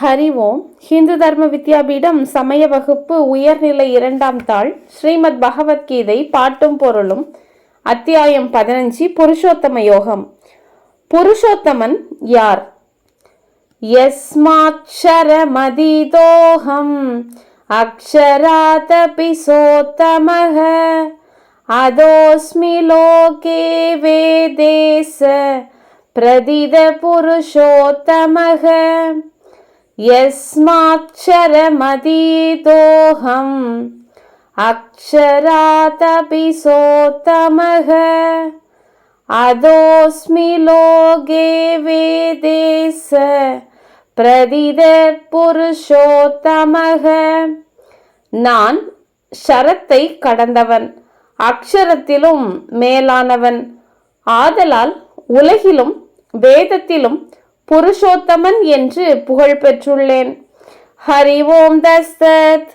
ஹரி ஓம். ஹிந்து தர்ம வித்யாபீடம் சமய வகுப்பு உயர்நிலை இரண்டாம் தாள் ஸ்ரீமத் பகவத்கீதை பாட்டும் பொருளும். அத்தியாயம் பதினஞ்சு புருஷோத்தம யோகம். புருஷோத்தமன் யார்? யஸ்மாட்சரமதீதோகம் அக்ஷராதபி சோத்தமக. அதோஸ்மி லோகே வேதேச. பிரதித புருஷோத்தமக. यस्माक्षरमदितोऽहम् अक्षरादपि सोत्तमः அதோஸ்மி லோகே வேதேச பிரதித புருஷோத்தமக நான் ஷரத்தை கடந்தவன் அக்ஷரத்திலும் மேலானவன் ஆதலால் உலகிலும் வேதத்திலும் புருஷோத்தமன் என்று புகழ் பெற்றுள்ளேன். ஹரி ஓம் தஸ்தத்.